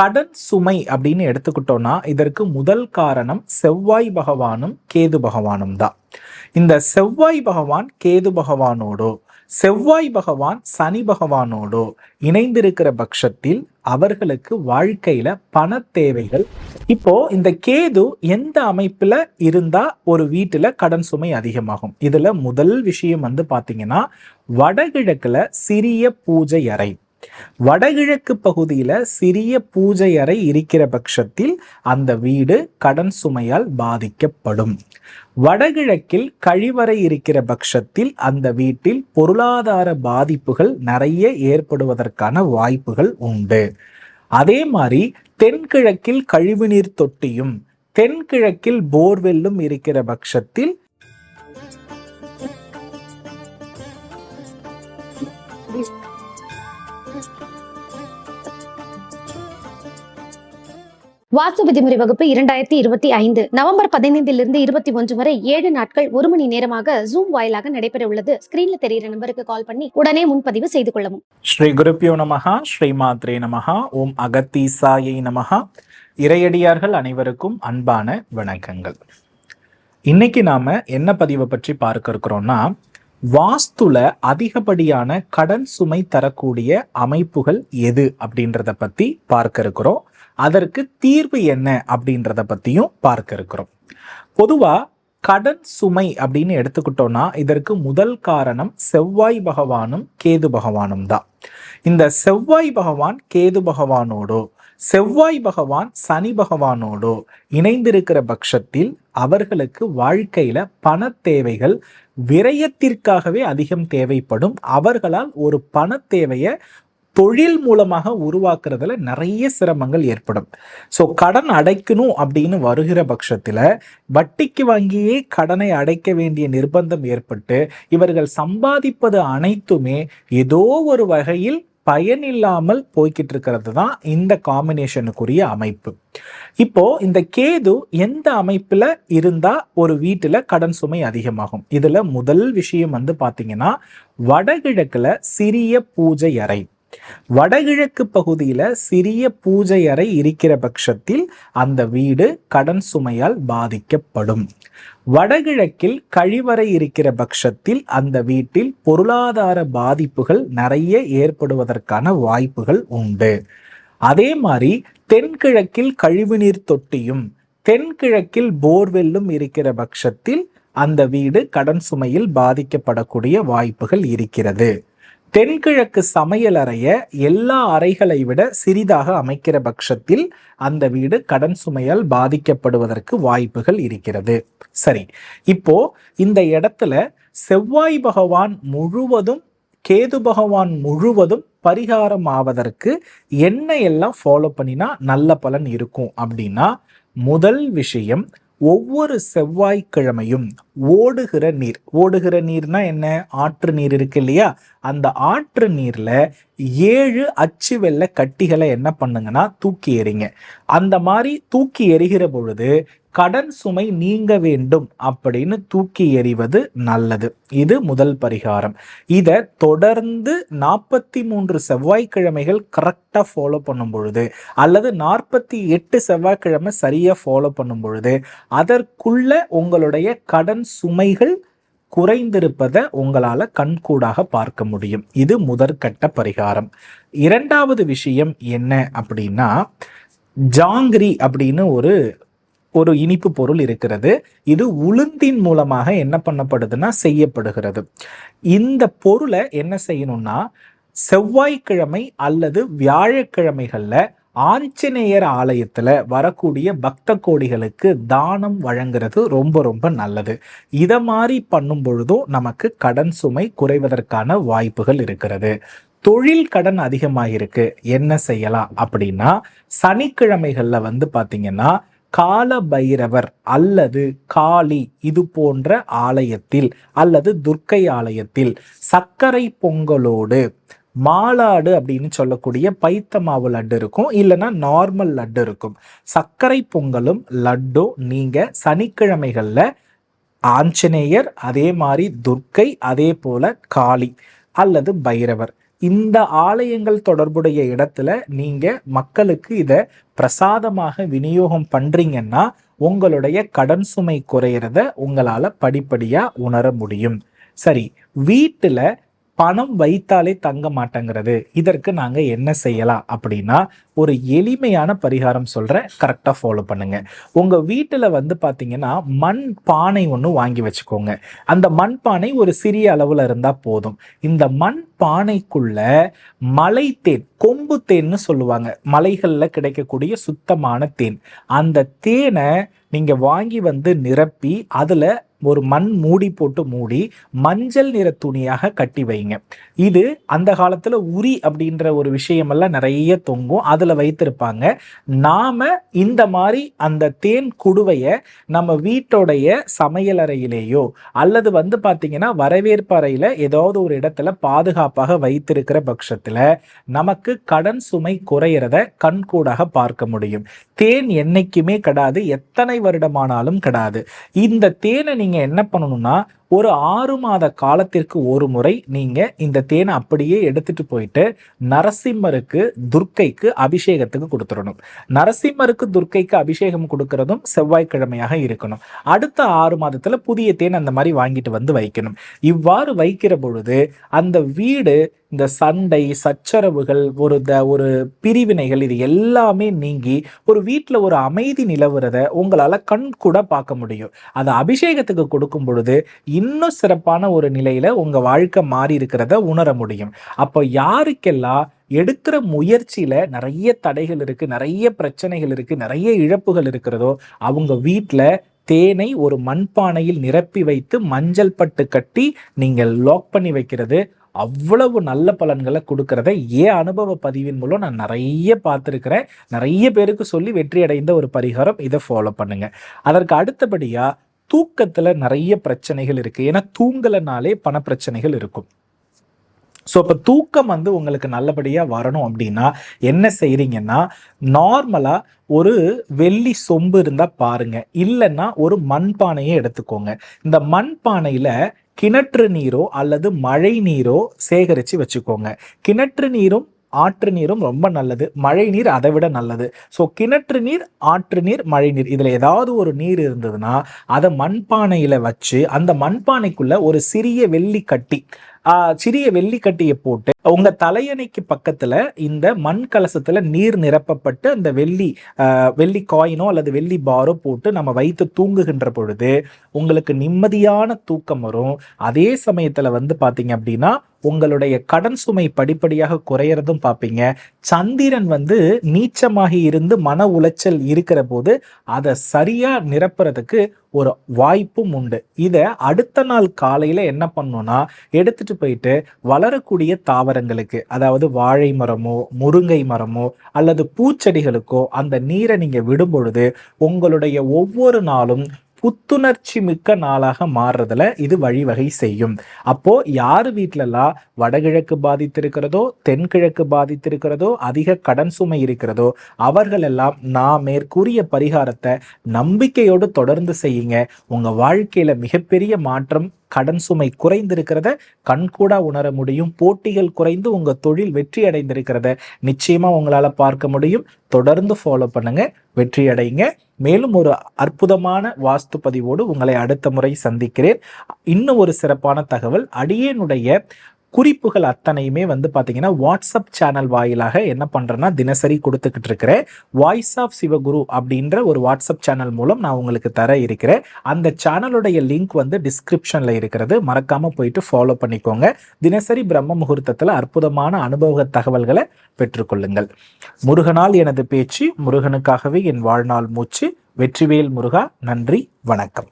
கடன் சுமை அப்படின்னு எடுத்துக்கிட்டோம்னா இதற்கு முதல் காரணம் செவ்வாய் பகவானும் கேது பகவானும் தான். இந்த செவ்வாய் பகவான் கேது பகவானோடோ செவ்வாய் பகவான் சனி பகவானோடோ இணைந்திருக்கிற பட்சத்தில் அவர்களுக்கு வாழ்க்கையில பண தேவைகள். இப்போ இந்த கேது எந்த அமைப்புல இருந்தா ஒரு வீட்டுல கடன் சுமை அதிகமாகும். இதுல முதல் விஷயம் வந்து பாத்தீங்கன்னா வடகிழக்குல சிறிய பூஜை அறை. வடகிழக்கு பகுதியில சிறிய பூஜை அறை இருக்கிற பட்சத்தில் அந்த வீடு கடன் சுமையால் பாதிக்கப்படும். வடகிழக்கில் கழிவறை இருக்கிற பட்சத்தில் அந்த வீட்டில் பொருளாதார பாதிப்புகள் நிறைய ஏற்படுவதற்கான வாய்ப்புகள் உண்டு. அதே மாதிரி தென்கிழக்கில் கழிவுநீர் தொட்டியும் தென்கிழக்கில் போர்வெல்லும் இருக்கிற பட்சத்தில் வாஸ்து விதிமுறை வகுப்பு இரண்டாயிரத்தி இருபத்தி ஐந்து நவம்பர் பதினைந்திலிருந்து இருபத்தி ஒன்று வரை ஏழு நாட்கள் ஒரு மணி நேரமாக ஜூம் வாயிலாக நடைபெற உள்ளது ஸ்கிரீன்ல தெரியிற நம்பருக்கு கால் பண்ணி உடனே முன்பதிவு செய்து கொள்ளவும். ஸ்ரீ குருப்பியோ நமகா ஸ்ரீ மாத்ரே நமகா ஓம் அகத்தீசாயை நமகா இறையடியார்கள் அனைவருக்கும் அன்பான வணக்கங்கள். இன்னைக்கு நாம என்ன பதிவை பற்றி பார்க்க இருக்கிறோம்னா வாஸ்துல அதிகப்படியான கடன் சுமை தரக்கூடிய அமைப்புகள் எது அப்படின்றத பத்தி பார்க்க இருக்கிறோம். அதற்கு தீர்வு என்ன அப்படின்றத பற்றியும் பார்க்க இருக்கிறோம். பொதுவாக கடன் சுமை அப்படின்னு எடுத்துக்கிட்டோம்னா இதற்கு முதல் காரணம் செவ்வாய் பகவானும் கேது பகவானும் தான். இந்த செவ்வாய் பகவான் கேது பகவானோடோ செவ்வாய் பகவான் சனி பகவானோடோ இணைந்திருக்கிற பட்சத்தில் அவர்களுக்கு வாழ்க்கையில பண தேவைகள் விரயத்திற்காகவே அதிகம் தேவைப்படும். அவர்களால் ஒரு பண தேவையை தொழில் மூலமாக உருவாக்குறதுல நிறைய சிரமங்கள் ஏற்படும். ஸோ கடன் அடைக்கணும் அப்படின்னு வருகிற பட்சத்தில் வட்டிக்கு வாங்கியே கடனை அடைக்க வேண்டிய நிர்பந்தம் ஏற்பட்டு இவர்கள் சம்பாதிப்பது அனைத்துமே ஏதோ ஒரு வகையில் பயனில்லாமல் போய்கிட்டு இருக்கிறது தான் இந்த காம்பினேஷனுக்குரிய அமைப்பு. இப்போ இந்த கேது எந்த அமைப்புல இருந்தா ஒரு வீட்டுல கடன் சுமை அதிகமாகும்? இதுல முதல் விஷயம் வந்து பாத்தீங்கன்னா வடகிழக்குல சிறிய பூஜை அறை. வடகிழக்கு பகுதியில சிறிய பூஜை அறை இருக்கிற பட்சத்தில் அந்த வீடு கடன் சுமையால் பாதிக்கப்படும். வடகிழக்கில் கழிவறை இருக்கிற பட்சத்தில் அந்த வீட்டில் பொருளாதார பாதிப்புகள் நிறைய ஏற்படுவதற்கான வாய்ப்புகள் உண்டு. அதே மாதிரி தென்கிழக்கில் கழிவுநீர் தொட்டியும் தென்கிழக்கில் போர்வெல்லும் இருக்கிற பட்சத்தில் அந்த வீடு கடன் சுமையில் பாதிக்கப்படக்கூடிய வாய்ப்புகள் இருக்கிறது. தென்கிழக்கு சமையல் அறைய எல்லா அறைகளை விட சிறிதாக அமைக்கிற பட்சத்தில் அந்த வீடு கடன் சுமையால் பாதிக்கப்படுவதற்கு வாய்ப்புகள் இருக்கிறது. சரி இப்போ இந்த இடத்துல செவ்வாய் பகவான் முழுவதும் கேது பகவான் முழுவதும் பரிகாரம் ஆவதற்கு என்ன எல்லாம் ஃபாலோ பண்ணினா நல்ல பலன் இருக்கும் அப்படின்னா முதல் விஷயம் ஒவ்வொரு செவ்வாய்க்கிழமையும் ஓடுகிற நீர். ஓடுகிற நீர்னா என்ன? ஆற்று நீர் இருக்கு இல்லையா? அந்த ஆற்று நீர்ல ஏழு அச்சு வெள்ள கட்டிகளை என்ன பண்ணுங்கன்னா தூக்கி எறிங்க. அந்த மாதிரி தூக்கி எறிகிற பொழுது கடன் சுமை நீங்க வேண்டும் அப்படின்னு தூக்கி எறிவது நல்லது. இது முதல் பரிகாரம். இதை தொடர்ந்து நாற்பத்தி மூன்று செவ்வாய்க்கிழமைகள் கரெக்டாக ஃபாலோ பண்ணும் பொழுது அல்லது நாற்பத்தி எட்டு செவ்வாய்க்கிழமை சரியாக ஃபாலோ பண்ணும் பொழுது அதற்குள்ள உங்களுடைய கடன் சுமைகள் குறைந்திருப்பதை உங்களால் கண்கூடாக பார்க்க முடியும். இது முதற்கட்ட பரிகாரம். இரண்டாவது விஷயம் என்ன அப்படின்னா ஜாங்கிரி அப்படின்னு ஒரு ஒரு இனிப்பு பொருள் இருக்கிறது. இது உளுந்தின் மூலமாக என்ன பண்ணப்படுதுன்னா செய்யப்படுகிறது. இந்த பொருளை என்ன செய்யணும்னா செவ்வாய்க்கிழமை அல்லது வியாழக்கிழமைகளில் ஆஞ்சநேயர் ஆலயத்தில் வரக்கூடிய பக்த கோடிகளுக்கு தானம் வழங்குறது ரொம்ப ரொம்ப நல்லது. இதை மாதிரி பண்ணும் பொழுதும் நமக்கு கடன் சுமை குறைவதற்கான வாய்ப்புகள் இருக்கிறது. தொழில் கடன் அதிகமாயிருக்கு. என்ன செய்யலாம் அப்படின்னா சனிக்கிழமைகளில் வந்து பார்த்தீங்கன்னா கால பைரவர் அல்லது காளி இது போன்ற ஆலயத்தில் அல்லது துர்க்கை ஆலயத்தில் சர்க்கரை பொங்கலோடு மாலாடு அப்படின்னு சொல்லக்கூடிய பைத்த மாவு லட்டு இருக்கும். இல்லைன்னா நார்மல் லட்டு இருக்கும். சர்க்கரை பொங்கலும் லட்டும் நீங்கள் சனிக்கிழமைகளில் ஆஞ்சநேயர் அதே மாதிரி துர்க்கை அதே போல காளி அல்லது பைரவர். இந்த ஆலயங்கள் தொடர்புடைய இடத்துல நீங்க மக்களுக்கு இதை பிரசாதமாக விநியோகம் பண்றீங்கன்னா உங்களுடைய கடன் சுமை குறையிறத உங்களால படிப்படியா உணர முடியும். சரி வீட்டுல பணம் வைத்தாலே தங்க மாட்டேங்கிறது. இதற்கு நாங்க என்ன செய்யலாம் அப்படின்னா ஒரு எளிமையான பரிகாரம் சொல்றேன். கரெக்டா ஃபாலோ பண்ணுங்க. உங்க வீட்டுல வந்து பாத்தீங்கன்னா மண் பானை ஒன்று வாங்கி வச்சுக்கோங்க. அந்த மண் பானை ஒரு சிறிய அளவுல இருந்தா போதும். இந்த மண் பானைக்குள்ள மலை தேன் கொம்பு தேன்னு சொல்லுவாங்க. மலைகளில் கிடைக்கக்கூடிய சுத்தமான தேன். அந்த தேனை நீங்க வாங்கி வந்து நிரப்பி அதுல ஒரு மண் மூடி போட்டு மூடி மஞ்சள் நிற துணியாக கட்டி வைங்க. இது அந்த காலத்துல உரி அப்படின்ற ஒரு விஷயமெல்லாம் நிறைய தொங்கும். அதுல வைத்திருப்பாங்க. நாம இந்த மாதிரி அந்த தேன் குடுவைய நம்ம வீட்டோடைய சமையலறையிலேயோ அல்லது வந்து பாத்தீங்கன்னா வரவேற்பறையில் ஏதாவது ஒரு இடத்துல பாதுகாப்பாக வைத்திருக்கிற பட்சத்துல நமக்கு கடன் சுமை குறையிறத கண்கூடாக பார்க்க முடியும். தேன் என்னைக்குமே கிடாது எத்தனை வருடமானாலும் கிடாது. இந்த தேனை நீங்க என்ன பண்ணணும்னா ஒரு ஆறு மாத காலத்திற்கு ஒரு முறை நீங்க இந்த தேனை அப்படியே எடுத்துட்டு போயிட்டு நரசிம்மருக்கு துர்க்கைக்கு அபிஷேகத்துக்கு கொடுத்துடணும். நரசிம்மருக்கு துர்க்கைக்கு அபிஷேகம் கொடுக்கறதும் செவ்வாய்க்கிழமையாக இருக்கணும். அடுத்த ஆறு மாதத்துல புதிய தேன் அந்த மாதிரி வாங்கிட்டு வந்து வைக்கணும். இவ்வாறு வைக்கிற பொழுது அந்த வீடு இந்த சண்டை சச்சரவுகள் ஒரு த ஒரு பிரிவினைகள் இது எல்லாமே நீங்கி ஒரு வீட்டில் ஒரு அமைதி நிலவுறத உங்களால் கண் கூட பார்க்க முடியும். அதை அபிஷேகத்துக்கு கொடுக்கும் பொழுது இன்னும் சிறப்பான ஒரு நிலையில் உங்கள் வாழ்க்கை மாறி இருக்கிறத உணர முடியும். அப்போ யாருக்கெல்லாம் எடுக்கிற முயற்சியில் நிறைய தடைகள் இருக்குது நிறைய பிரச்சனைகள் இருக்குது நிறைய இழப்புகள் இருக்கிறதோ அவங்க வீட்டில் தேனை ஒரு மண்பானையில் நிரப்பி வைத்து மஞ்சள் பட்டு கட்டி நீங்கள் லாக் பண்ணி வைக்கிறது அவ்வளவு நல்ல பலன்களை கொடுக்கறத ஏன் அனுபவ பதிவின் மூலம் நான் நிறைய பார்த்துருக்கிறேன். நிறைய பேருக்கு சொல்லி வெற்றி அடைந்த ஒரு பரிகாரம் இதை ஃபாலோ பண்ணுங்க. அதற்கு அடுத்தபடியாக தூக்கத்தில் நிறைய பிரச்சனைகள் இருக்குது ஏன்னா தூங்கலைனாலே பண பிரச்சனைகள் இருக்கும். ஸோ இப்போ தூக்கம் வந்து உங்களுக்கு நல்லபடியாக வரணும் அப்படின்னா என்ன செய்கிறீங்கன்னா நார்மலாக ஒரு வெள்ளி சொம்பு இருந்தால் பாருங்க. இல்லைன்னா ஒரு மண்பானையை எடுத்துக்கோங்க. இந்த மண்பானையில் கிணற்று நீரோ அல்லது மழை நீரோ சேகரித்து வச்சுக்கோங்க. கிணற்று நீரும் ஆற்று நீரும் ரொம்ப நல்லது. மழை நீர் அதை விட நல்லது. ஸோ கிணற்று நீர் ஆற்று நீர் மழை நீர் இதில் ஏதாவது ஒரு நீர் இருந்ததுன்னா அதை மண்பானையில் வச்சு அந்த மண்பானைக்குள்ளே ஒரு சிறிய வெள்ளி கட்டி சிறிய வெள்ளிக்கட்டியை போட்டு உங்க தலையணைக்கு பக்கத்துல இந்த மண் கலசத்துல நீர் நிரப்பப்பட்டு அந்த வெள்ளி வெள்ளி காயினோ அல்லது வெள்ளி பாரோ போட்டு நம்ம வைத்து தூங்குகின்ற பொழுது உங்களுக்கு நிம்மதியான தூக்கம் வரும். அதே சமயத்துல வந்து பாத்தீங்க அப்படின்னா உங்களுடைய கடன் சுமை படிப்படியாக குறையறதும் பார்ப்பீங்க. சந்திரன் வந்து நீச்சமாகி இருந்து மன உளைச்சல் இருக்கிற போது அதை சரியா நிரப்புறதுக்கு ஒரு வாய்ப்பும் உண்டு. இதை அடுத்த நாள் காலையில என்ன பண்ணணும்னா எடுத்துட்டு போயிட்டு வளரக்கூடிய தாவரங்களுக்கு அதாவது வாழை மரமோ முருங்கை மரமோ அல்லது பூச்செடிகளுக்கோ அந்த நீரை நீங்க விடும் பொழுது உங்களுடைய ஒவ்வொரு நாளும் புத்துணர்ச்சி மிக்க நாளாக மாறுறதுல இது வழிவகை செய்யும். அப்போ யார் வீட்டிலலாம் வடகிழக்கு பாதித்திருக்கிறதோ தென்கிழக்கு பாதித்திருக்கிறதோ அதிக கடன் சுமை இருக்கிறதோ அவர்கள் எல்லாம் நான் மேற்கூறிய பரிகாரத்தை நம்பிக்கையோடு தொடர்ந்து செய்யுங்க. உங்க வாழ்க்கையில மிகப்பெரிய மாற்றம் கடன் சுமை குறைந்திருக்கிறத கண்கூடா உணர முடியும். போட்டிகள் குறைந்து உங்கள் தொழில் வெற்றி அடைந்திருக்கிறத நிச்சயமாக உங்களால் பார்க்க முடியும். தொடர்ந்து ஃபாலோ பண்ணுங்க வெற்றி அடைங்க. மேலும் ஒரு அற்புதமான வாஸ்து பதிவோடு உங்களை அடுத்த முறை சந்திக்கிறேன். இன்னும் ஒரு சிறப்பான தகவல் அடியேனுடைய குறிப்புகள் அத்தனையுமே வந்து பார்த்தீங்கன்னா வாட்ஸ்அப் சேனல் வாயிலாக என்ன பண்ணுறேன்னா தினசரி கொடுத்துக்கிட்டு இருக்கிறேன். வாய்ஸ் ஆஃப் சிவகுரு அப்படின்ற ஒரு வாட்ஸ்அப் சேனல் மூலம் நான் உங்களுக்கு தர இருக்கிறேன். அந்த சேனலுடைய லிங்க் வந்து டிஸ்கிரிப்ஷனில் இருக்கிறது. மறக்காமல் போயிட்டு ஃபாலோ பண்ணிக்கோங்க. தினசரி பிரம்ம முகூர்த்தத்தில் அற்புதமான அனுபவ தகவல்களை பெற்றுக்கொள்ளுங்கள். முருகனால் எனது பேச்சு முருகனுக்காகவே என் வாழ்நாள் மூச்சு. வெற்றிவேல் முருகா நன்றி வணக்கம்.